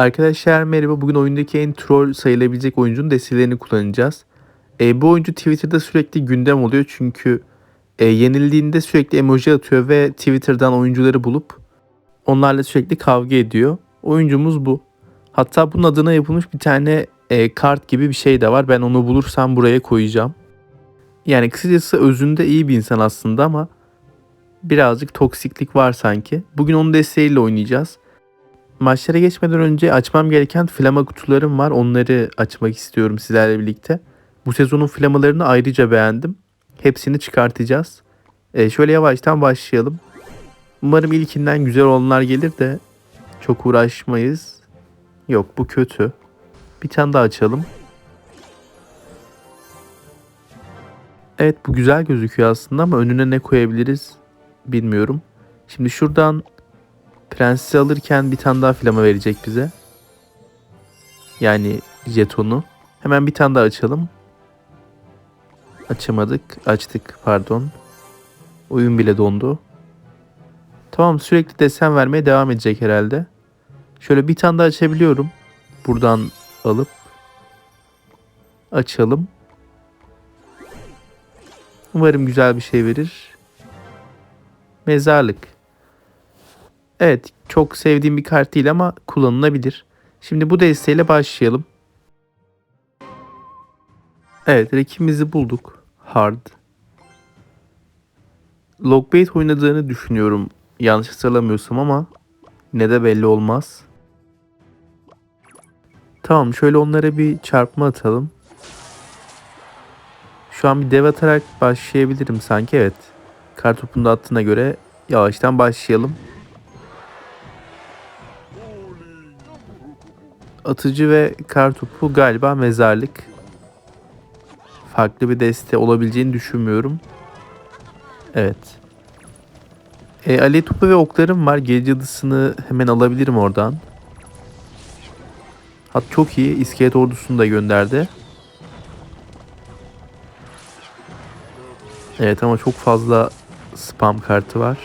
Arkadaşlar merhaba. Bugün oyundaki en troll sayılabilecek oyuncunun destelerini kullanacağız. E, bu oyuncu Twitter'da sürekli gündem oluyor çünkü e, yenildiğinde sürekli emoji atıyor ve Twitter'dan oyuncuları bulup onlarla sürekli kavga ediyor. Oyuncumuz bu. Hatta bunun adına yapılmış bir tane e, kart gibi bir şey de var. Ben onu bulursam buraya koyacağım. Yani kısacası özünde iyi bir insan aslında ama birazcık toksiklik var sanki. Bugün onun desteğiyle oynayacağız. Maçlara geçmeden önce açmam gereken flama kutularım var. Onları açmak istiyorum sizlerle birlikte. Bu sezonun flamalarını ayrıca beğendim. Hepsini çıkartacağız. Ee, şöyle yavaştan başlayalım. Umarım ilkinden güzel olanlar gelir de çok uğraşmayız. Yok bu kötü. Bir tane daha açalım. Evet bu güzel gözüküyor aslında ama önüne ne koyabiliriz bilmiyorum. Şimdi şuradan Prensi alırken bir tane daha flama verecek bize. Yani jetonu. Hemen bir tane daha açalım. Açamadık. Açtık pardon. Oyun bile dondu. Tamam sürekli desen vermeye devam edecek herhalde. Şöyle bir tane daha açabiliyorum. Buradan alıp açalım. Umarım güzel bir şey verir. Mezarlık. Evet çok sevdiğim bir kart değil ama kullanılabilir. Şimdi bu desteğiyle başlayalım. Evet rakibimizi bulduk. Hard. Logbait oynadığını düşünüyorum. Yanlış hatırlamıyorsam ama ne de belli olmaz. Tamam şöyle onlara bir çarpma atalım. Şu an bir dev atarak başlayabilirim sanki evet. Kartopunu da attığına göre yavaştan başlayalım. Atıcı ve kartopu galiba mezarlık. Farklı bir deste olabileceğini düşünmüyorum. Evet. E, alev topu ve oklarım var. Gece yıldızını hemen alabilirim oradan. Hat çok iyi. İskelet ordusunu da gönderdi. Evet ama çok fazla spam kartı var.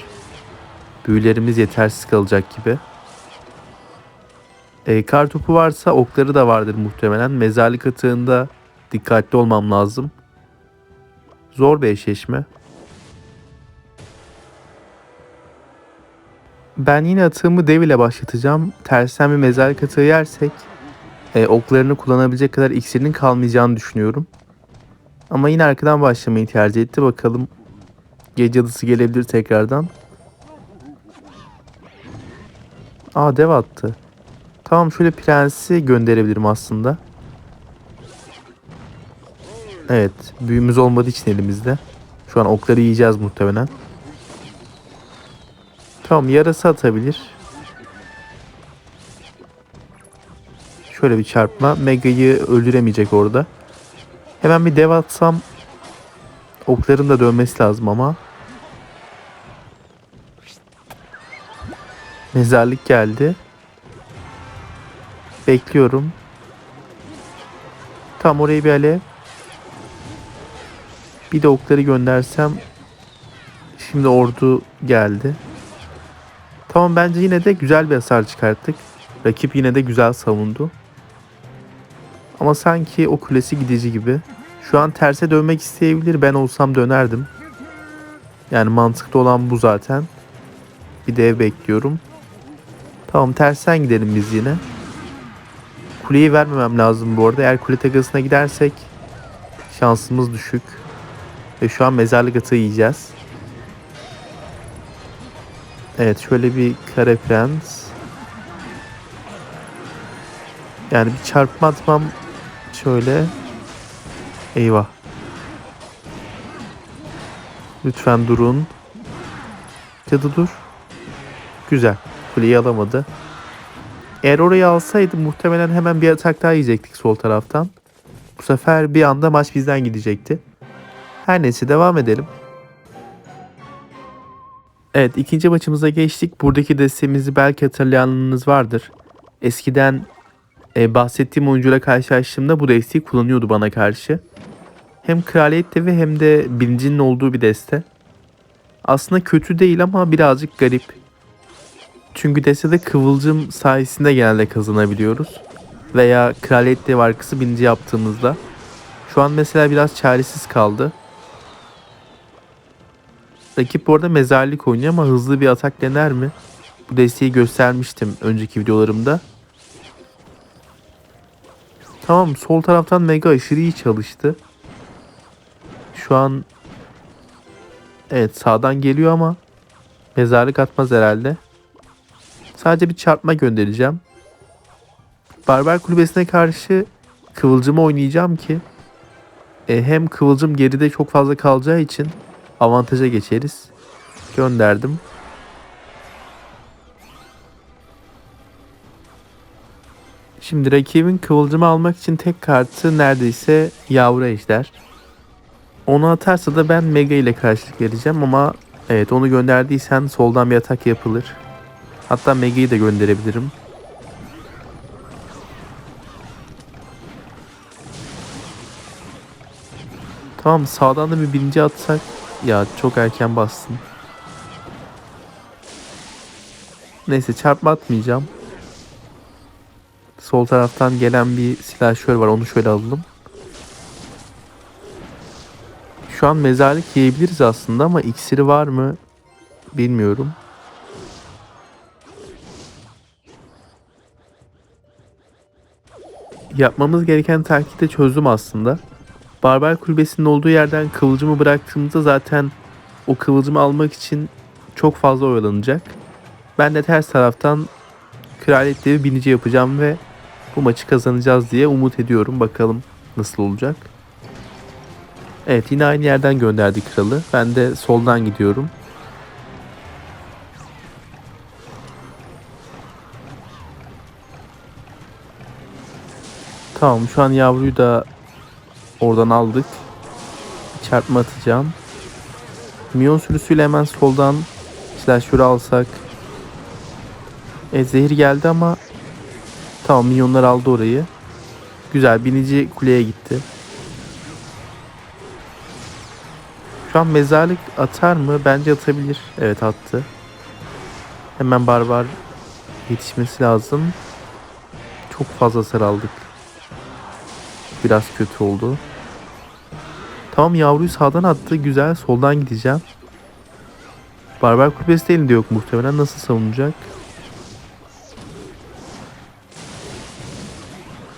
Büyülerimiz yetersiz kalacak gibi. E, kar topu varsa okları da vardır muhtemelen. Mezarlık atığında dikkatli olmam lazım. Zor bir eşleşme. Ben yine atığımı dev ile başlatacağım. Tersten bir mezarlık atığı yersek e, oklarını kullanabilecek kadar iksirinin kalmayacağını düşünüyorum. Ama yine arkadan başlamayı tercih etti. Bakalım gece adısı gelebilir tekrardan. Aa dev attı. Tamam şöyle prensi gönderebilirim aslında. Evet büyümüz olmadığı için elimizde. Şu an okları yiyeceğiz muhtemelen. Tamam yarası atabilir. Şöyle bir çarpma. Mega'yı öldüremeyecek orada. Hemen bir dev atsam okların da dönmesi lazım ama. Mezarlık geldi. Bekliyorum. Tam oraya bir alev. Bir de okları göndersem. Şimdi ordu geldi. Tamam bence yine de güzel bir hasar çıkarttık. Rakip yine de güzel savundu. Ama sanki o kulesi gidici gibi. Şu an terse dönmek isteyebilir. Ben olsam dönerdim. Yani mantıklı olan bu zaten. Bir de ev bekliyorum. Tamam tersten gidelim biz yine. Kuleyi vermemem lazım bu arada. Eğer kule takasına gidersek şansımız düşük. Ve şu an mezarlık atı yiyeceğiz. Evet şöyle bir kare prens. Yani bir çarpma atmam şöyle. Eyvah. Lütfen durun. Cadı dur. Güzel. Kuleyi alamadı. Eğer orayı alsaydı muhtemelen hemen bir atak daha yiyecektik sol taraftan. Bu sefer bir anda maç bizden gidecekti. Her neyse devam edelim. Evet ikinci maçımıza geçtik. Buradaki desteğimizi belki hatırlayanınız vardır. Eskiden e, bahsettiğim oyuncuyla karşılaştığımda bu desteği kullanıyordu bana karşı. Hem kraliyet devi hem de birincinin olduğu bir deste. Aslında kötü değil ama birazcık garip. Çünkü destede kıvılcım sayesinde genelde kazanabiliyoruz. Veya kraliyet dev arkası birinci yaptığımızda. Şu an mesela biraz çaresiz kaldı. Rakip bu arada mezarlık oynuyor ama hızlı bir atak dener mi? Bu desteği göstermiştim önceki videolarımda. Tamam sol taraftan mega aşırı iyi çalıştı. Şu an evet sağdan geliyor ama mezarlık atmaz herhalde. Sadece bir çarpma göndereceğim. Barbar kulübesine karşı kıvılcımı oynayacağım ki e, hem kıvılcım geride çok fazla kalacağı için avantaja geçeriz. Gönderdim. Şimdi rakibin kıvılcımı almak için tek kartı neredeyse yavru ejder. Onu atarsa da ben Mega ile karşılık vereceğim ama evet onu gönderdiysen soldan bir atak yapılır. Hatta Mega'yı da gönderebilirim. Tamam sağdan da bir birinci atsak. Ya çok erken bastın. Neyse çarpma atmayacağım. Sol taraftan gelen bir silahşör var. Onu şöyle alalım. Şu an mezarlık yiyebiliriz aslında ama iksiri var mı bilmiyorum. Yapmamız gereken takipte çözdüm aslında. Barbar kulübesinin olduğu yerden kıvılcımı bıraktığımızda zaten o kıvılcımı almak için çok fazla oyalanacak. Ben de ters taraftan kraliyet devi binici yapacağım ve bu maçı kazanacağız diye umut ediyorum. Bakalım nasıl olacak. Evet yine aynı yerden gönderdi kralı. Ben de soldan gidiyorum. Tamam şu an yavruyu da oradan aldık. Çarpma atacağım. Miyon sürüsüyle hemen soldan silahşörü alsak. E, zehir geldi ama tamam minyonlar aldı orayı. Güzel binici kuleye gitti. Şu an mezarlık atar mı? Bence atabilir. Evet attı. Hemen barbar yetişmesi lazım. Çok fazla hasar aldık. Biraz kötü oldu. Tamam yavruyu sağdan attı. Güzel. Soldan gideceğim. Barbar kulübesi de elinde yok muhtemelen. Nasıl savunacak?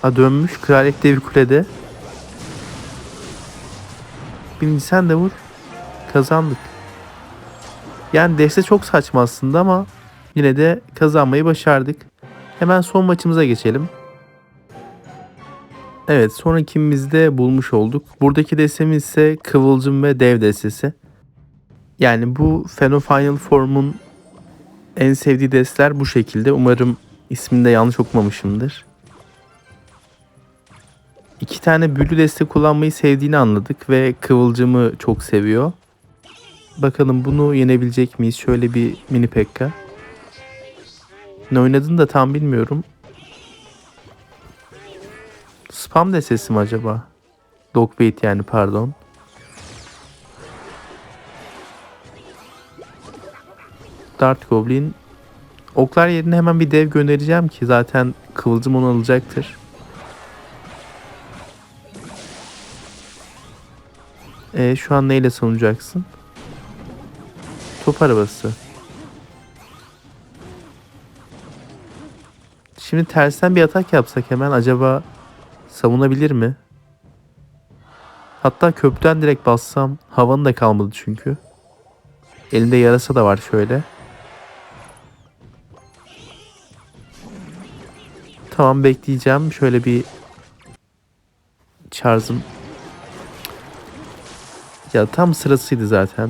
Ha dönmüş. Kraliyet devi kulede. Birinci sen de vur. Kazandık. Yani deste çok saçma aslında ama yine de kazanmayı başardık. Hemen son maçımıza geçelim. Evet son ikimizde bulmuş olduk. Buradaki destemiz ise Kıvılcım ve Dev destesi. Yani bu Feno Final Form'un en sevdiği destler bu şekilde. Umarım ismini de yanlış okumamışımdır. İki tane büyülü deste kullanmayı sevdiğini anladık ve Kıvılcım'ı çok seviyor. Bakalım bunu yenebilecek miyiz? Şöyle bir mini pekka. Ne oynadığını da tam bilmiyorum. Spam destesi mi acaba? Dogbait yani pardon. Dart Goblin. Oklar yerine hemen bir dev göndereceğim ki zaten kıvılcım onu alacaktır. E, şu an neyle savunacaksın? Top arabası. Şimdi tersten bir atak yapsak hemen acaba savunabilir mi? Hatta köprüden direkt bassam havanın da kalmadı çünkü. Elinde yarasa da var şöyle. Tamam bekleyeceğim. Şöyle bir Charges'ım. Ya tam sırasıydı zaten.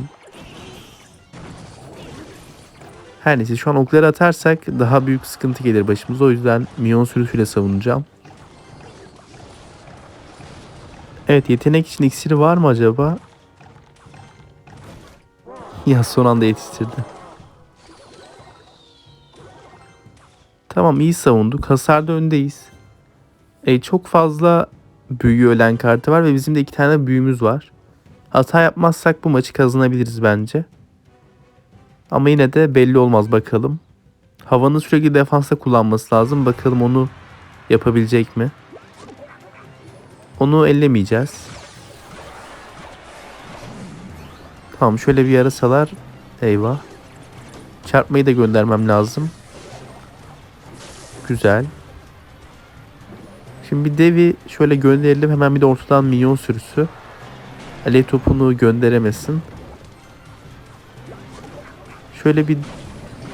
Her neyse şu an okları atarsak daha büyük sıkıntı gelir başımıza. O yüzden minyon sürüsüyle savunacağım. Evet yetenek için iksiri var mı acaba? Ya son anda yetiştirdi. Tamam iyi savunduk. Hasarda öndeyiz. E, çok fazla büyü ölen kartı var ve bizim de iki tane büyümüz var. Hata yapmazsak bu maçı kazanabiliriz bence. Ama yine de belli olmaz bakalım. Havanın sürekli defansta kullanması lazım. Bakalım onu yapabilecek mi? Onu ellemeyeceğiz. Tamam şöyle bir yarasalar. Eyvah. Çarpmayı da göndermem lazım. Güzel. Şimdi bir devi şöyle gönderelim. Hemen bir de ortadan minyon sürüsü. Alev topunu gönderemesin. Şöyle bir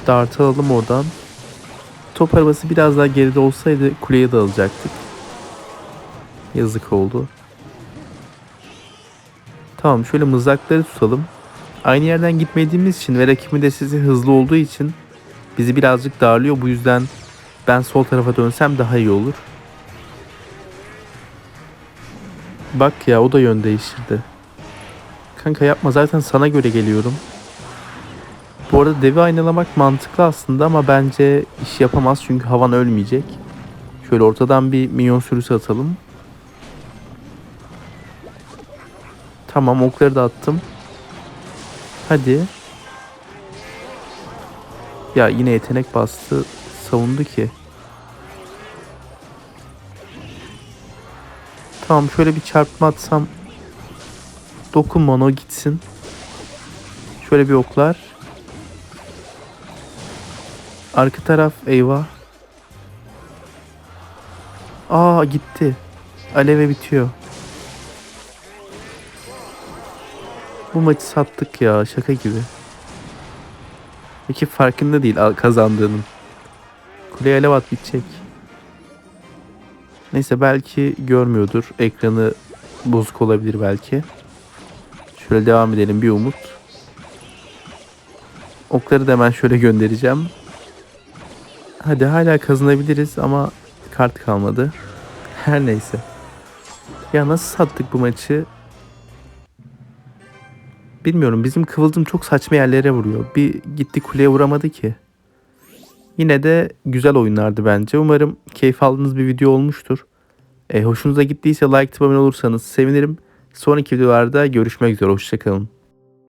dart alalım oradan. Top arabası biraz daha geride olsaydı kuleye de alacaktık. Yazık oldu. Tamam şöyle mızrakları tutalım. Aynı yerden gitmediğimiz için ve rakibin de sizi hızlı olduğu için bizi birazcık darlıyor. Bu yüzden ben sol tarafa dönsem daha iyi olur. Bak ya o da yön değiştirdi. Kanka yapma zaten sana göre geliyorum. Bu arada devi aynalamak mantıklı aslında ama bence iş yapamaz çünkü havan ölmeyecek. Şöyle ortadan bir minyon sürüsü atalım. Tamam okları da attım. Hadi. Ya yine yetenek bastı. Savundu ki. Tamam şöyle bir çarpma atsam. Dokunma o gitsin. Şöyle bir oklar. Arka taraf eyvah. Aa gitti. Aleve bitiyor. Bu maçı sattık ya şaka gibi. Peki farkında değil kazandığının. Kuleye alev at bitecek. Neyse belki görmüyordur. Ekranı bozuk olabilir belki. Şöyle devam edelim bir umut. Okları da hemen şöyle göndereceğim. Hadi hala kazanabiliriz ama kart kalmadı. Her neyse. Ya nasıl sattık bu maçı? Bilmiyorum bizim Kıvılcım çok saçma yerlere vuruyor. Bir gitti kuleye vuramadı ki. Yine de güzel oyunlardı bence. Umarım keyif aldığınız bir video olmuştur. E, hoşunuza gittiyse like tıklamayı olursanız sevinirim. Sonraki videolarda görüşmek üzere. Hoşçakalın.